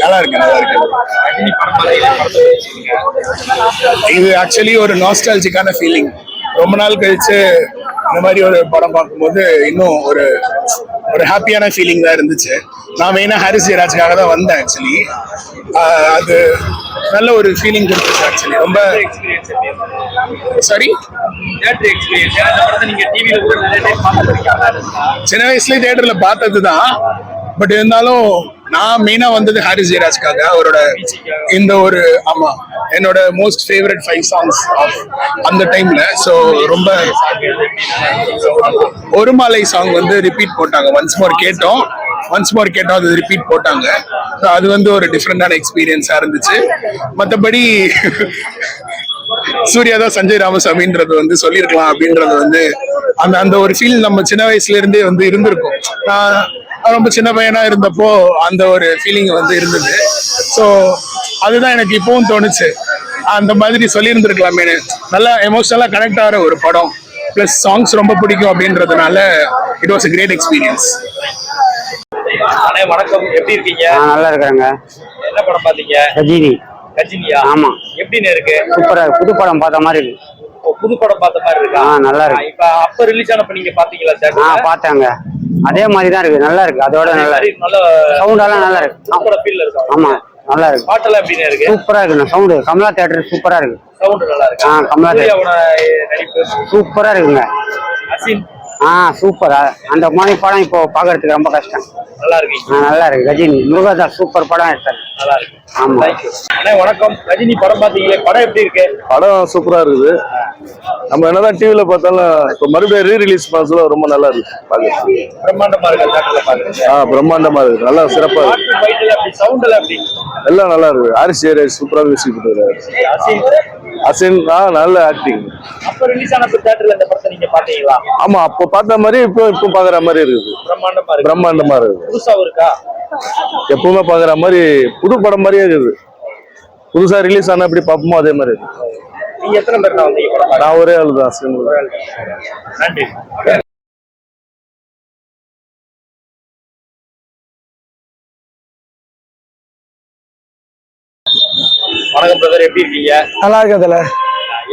நல்லா இருக்கு நல்லா இருக்கு இது ஆக்சுவலி ஒரு நாஸ்டாலஜிக்கான ஃபீலிங் ரொம்ப நாள் கழிச்சு இந்த மாதிரி ஒரு படம் பார்க்கும்போது இன்னும் ஒரு ஒரு ஹாப்பியான ஃபீலிங் தான் இருந்துச்சு. நான் மெயினாக ஹாரிஸ் ஜெயராஜ்காக தான் வந்தேன் ஆக்சுவலி அது நல்ல ஒரு ஃபீலிங் கொடுத்துச்சு ஆக்சுவலி ரொம்ப சாரி சின்ன வயசுலயே தியேட்டர்ல பார்த்தது தான். பட் இருந்தாலும் நான் மெயினா வந்தது ஹாரிஸ் ஜெயராஜ்காக அவரோட இந்த ஒரு ஆமா என்னோட most favourite five songs of அந்த டைம்ல ஸோ ரொம்ப ஒரு மாலை சாங் வந்து ரிப்பீட் போட்டாங்க. ஒன்ஸ் மோர் கேட்டோம். ஒன்ஸ் மோர் கேட்டோம் அது ரிப்பீட் போட்டாங்க. ஸோ அது வந்து ஒரு டிஃப்ரெண்டான எக்ஸ்பீரியன்ஸா இருந்துச்சு. மற்றபடி சூர்யா தான் சஞ்சய் ராமசாமின்றது வந்து சொல்லியிருக்கலாம் அப்படின்றது வந்து அந்த அந்த ஒரு ஃபீல் நம்ம சின்ன வயசுல இருந்தே வந்து இருந்திருக்கும். நான் ரொம்ப சின்ன பையனா இருந்தப்போ அந்த ஒரு ஃபீலிங் வந்து இருந்தது. ஸோ அதுதான் எனக்கு இப்பவும் தோணுச்சு. அந்த மாதிரி சொல்லியிருந்திருக்கலாமே நல்லா எமோஷனலா கனெக்ட் ஆகிற ஒரு படம். ப்ளஸ் சாங்ஸ் ரொம்ப பிடிக்கும் அப்படின்றதுனால it was a great experience அண்ணே வணக்கம். எப்படி இருக்கீங்க? நல்லா இருக்கிறேங்க. என்ன படம் பார்த்தீங்க? ரஜினி. ரஜினியா? ஆமா. எப்படின்னு இருக்கு? சூப்பரா இருக்கு. புது படம் பார்த்த மாதிரி இருக்கு. புது படம் பார்த்த மாதிரி இருக்கா? ஆ, நல்லா இருக்கு. ஆ, இப்ப அப்ப ரிலீஸ் ஆனப்ப நீங்க பாத்தீங்களா ஆ தேட்டர்ல பார்த்தாங்க. அதே மாதிரி தான் இருக்கு. நல்லா இருக்கு. அதோட நல்லா இருக்கு. நல்ல சவுண்ட் எல்லாம் நல்லா இருக்கு. சூப்பரா ஃபீல் இருக்கு? ஆமா நல்லா இருக்கு. பாட்டெல்லாம் எப்படின்னு இருக்கு? சூப்பரா இருக்கு. சவுண்டு கமலா தேட்டர் சூப்பரா இருக்கு. சவுண்ட் நல்லா இருக்கு? ஆ, கமலா நடிப்பு? சூப்பரா இருக்குங்க. அசின் ஆ சூப்பரா அந்த மாதிரி படம் இப்போ பாக்குறதுக்கு ரொம்ப கஷ்டம். நல்லா இருக்கீங்க ஆ, நல்லா இருக்கு ரஜினி முருகதாஸ் சூப்பர் படம் எடுத்தாரு. நல்லா இருக்கு ஆமா. அண்ணே வணக்கம். ரஜினி படம் பாத்தீங்களே படம் எப்படி இருக்கு? படம் சூப்பரா இருக்குது. நம்ம என்னதான் டிவில பார்த்தாலும் இப்போ மறுபடியும் ரீ ரிலீஸ் பண்ணதுல ரொம்ப நல்லா இருக்கு. பாக்குறது பிரம்மாண்டமா இருக்கு ஆ பிரம்மாண்டமா இருக்கு. நல்லா சிறப்பா இருக்கு. சவுண்ட் எல்லாம் எப்படி எல்லாம் நல்லா இருக்கு. ஜெயராஜ் சூப்பரா மியூசிக் போட்டுருக்காரு அசின் நல்ல ஆக்டிங் அப்ப ரிலீஸ் ஆனப்ப தேட்டர்ல இந்த படத்தை நீங்க பாத்தீங்களா ஆமா அப்போ பார்த்த மாதிரி இப்போ இப்போ பாக்குற மாதிரி இருக்குது. பிரம்மாண்டமா இருக்கு பிரம்மாண்டமா இருக்குது. புதுசாவும் இருக்கா? எப்பவுமே பாக்குற மாதிரி புது படம் மாதிரியே இருக்குது. புதுசா ரிலீஸ் ஆனா எப்படி பார்ப்போமோ அதே மாதிரி இருக்கு நீங்க எத்தனை பேர்? நான் ஒரே ஆள் தான். நன்றி. வணக்கம் பிரதர் எப்படி இருக்கீங்க? நல்லா இருக்குதுல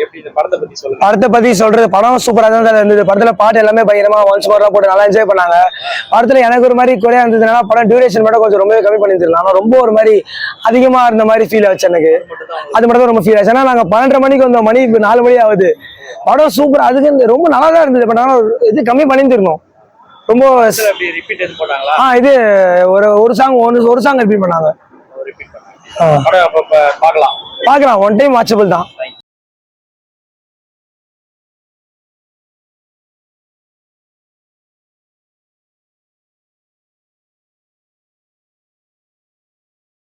எப்படி இந்த படத்தை பத்தி சொல்லுங்க? படத்தை பத்தி சொல்றது படம் சூப்பரா தான் தல இருந்தது. படத்துல பாட்டு எல்லாமே பயங்கரமா ஒன்ஸ் மோர்லாம் போட்டு நல்லா என்ஜாய் பண்ணாங்க. படத்துல எனக்கு ஒரு மாதிரி குறையா இருந்ததுனால படம் டியூரேஷன் மட்டும் கொஞ்சம் ரொம்பவே கம்மி பண்ணிருந்துருக்கலாம் ஆனா ரொம்ப ஒரு மாதிரி அதிகமா இருந்த மாதிரி ஃபீல் ஆச்சு எனக்கு. அது மட்டும் தான் ரொம்ப ஃபீல் ஆச்சு. ஏன்னா நாங்க பன்னெண்டரை மணிக்கு வந்தோம். மணி இப்ப நாலு மணி ஆகுது. படம் சூப்பர் அதுக்கு ரொம்ப நல்லா தான் இருந்தது. பட் ஆனா இது கம்மி ரொம்ப ரிப்பீட் எது போட்டாங்களா? ஆ இது ஒரு ஒரு சாங் ஒன்று ஒரு சாங் ரிப்பீட் பண்ணாங்க ரிப்பீட் பண்ணாங்க படம் அப்ப அப்ப பார்க்கலாம். பார்க்கலாம். ஒன் டைம் வாட்சபிள் தான்.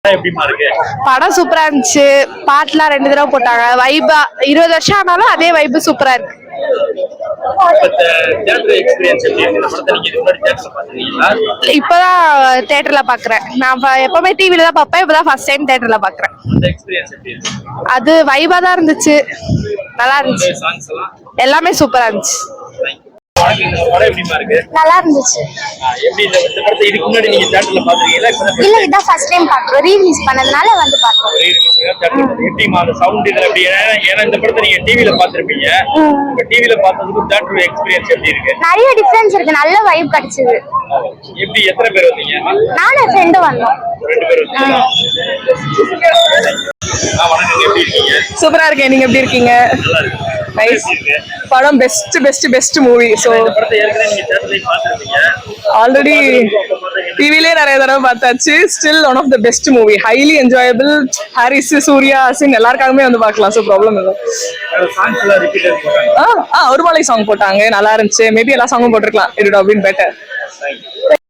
படம் எப்படிமா இருக்கு? படம் சூப்பரா இருந்துச்சு. பாட்டுலாம் ரெண்டு தடவை போட்டாங்க. வைபா இருபது வருஷம் ஆனாலும் அதே வைப்பு சூப்பரா இருக்கு. இப்பதான் தியேட்டர்ல பாக்குறேன். நான் எப்பவுமே டிவில தான் பார்ப்பேன். இப்பதான் ஃபர்ஸ்ட் டைம் தியேட்டர்ல பாக்குறேன். அது வைபா தான் இருந்துச்சு. நல்லா இருந்துச்சு. எல்லாமே? சூப்பரா இருந்துச்சு வணக்கம், இந்த படம் எப்படிமா இருக்கு நல்லா இருந்துச்சு. இதுக்கு முன்னாடி நீங்க இப்ப தான் இல்ல இதான் ஃபர்ஸ்ட் டைம் பாக்குறோம். ரீரிலீஸ் பண்ணதுனால வந்து பாத்தீங்க. எப்படிமா அந்த சவுண்ட் இதுல எப்படி ஏன்னா இந்த படத்தை நீங்க டிவில பாத்திருப்பீங்க. இப்ப டிவில பார்த்ததுக்கும் தேட்டர் எக்ஸ்பீரியன்ஸ் எப்படி இருக்கு? நிறைய டிஃபரன்ஸ் இருக்கு. நல்ல வைப் கிடைச்சது. எப்படி எத்தனை பேர் வந்தீங்க? நானும் ஃப்ரெண்டும் வந்தோம். ரெண்டு பேர் வந்தீங்க ஆ வணக்கம் எப்படி இருக்கீங்க? சூப்பரா இருக்கேன். நீங்க எப்படி இருக்கீங்க? நல்லா இருக்கு நைஸ் படம் best best best movie so already டிவிலே நிறைய தடவை பார்த்தாச்சு. Still one of the best movie highly enjoyable Harris Suriya Singh எல்லாருக்காகவே வந்து பார்க்கலாம். ஸோ ப்ராப்ளம் இல்லை. ஆ ஆ ஒரு மாலை சாங் போட்டாங்க. நல்லா இருந்துச்சு. மேபி எல்லா சாங்கும் போட்டிருக்கலாம். இட் அப்படின்னு பெட்டர்